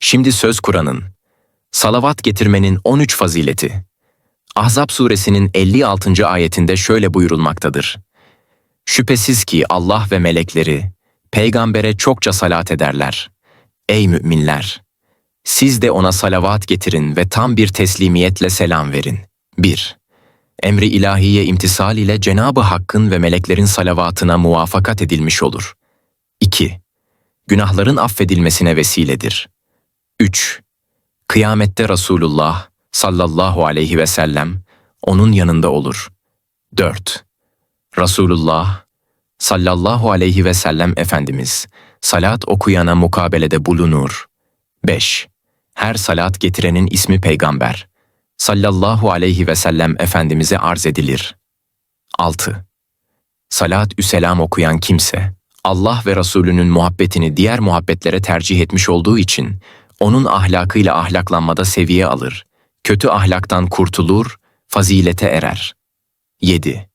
Şimdi söz Kur'an'ın. Salavat getirmenin 13 fazileti. Ahzab suresinin 56. ayetinde şöyle buyurulmaktadır. Şüphesiz ki Allah ve melekleri peygambere çokça salat ederler. Ey müminler! Siz de ona salavat getirin ve tam bir teslimiyetle selam verin. 1. Emri ilahiye imtisal ile Cenabı Hakk'ın ve meleklerin salavatına muvafakat edilmiş olur. 2. Günahların affedilmesine vesiledir. 3. Kıyamette Resulullah sallallahu aleyhi ve sellem onun yanında olur. 4. Resulullah sallallahu aleyhi ve sellem Efendimiz salat okuyana mukabelede bulunur. 5. Her salat getirenin ismi peygamber sallallahu aleyhi ve sellem Efendimiz'e arz edilir. 6. Salat üselam okuyan kimse, Allah ve Resulünün muhabbetini diğer muhabbetlere tercih etmiş olduğu için, onun ahlakıyla ahlaklanmada seviye alır, kötü ahlaktan kurtulur, fazilete erer. 7.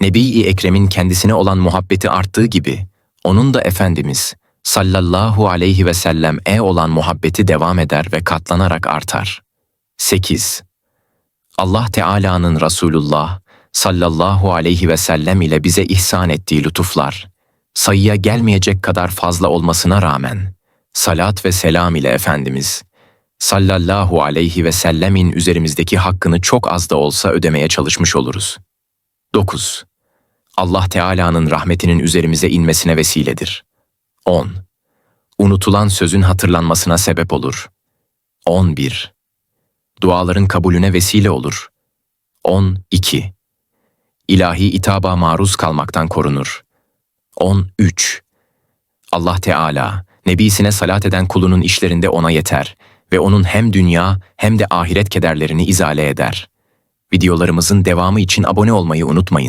Nebi-i Ekrem'in kendisine olan muhabbeti arttığı gibi, onun da Efendimiz sallallahu aleyhi ve sellem e olan muhabbeti devam eder ve katlanarak artar. 8. Allah Teala'nın Resulullah sallallahu aleyhi ve sellem ile bize ihsan ettiği lütuflar, sayıya gelmeyecek kadar fazla olmasına rağmen, salat ve selam ile Efendimiz sallallahu aleyhi ve sellemin üzerimizdeki hakkını çok az da olsa ödemeye çalışmış oluruz. 9. Allah Teala'nın rahmetinin üzerimize inmesine vesiledir. 10. Unutulan sözün hatırlanmasına sebep olur. 11. Duaların kabulüne vesile olur. 12. İlahi itaba maruz kalmaktan korunur. 13. Allah Teala, Nebisine salat eden kulunun işlerinde ona yeter ve onun hem dünya hem de ahiret kederlerini izale eder. Videolarımızın devamı için abone olmayı unutmayın.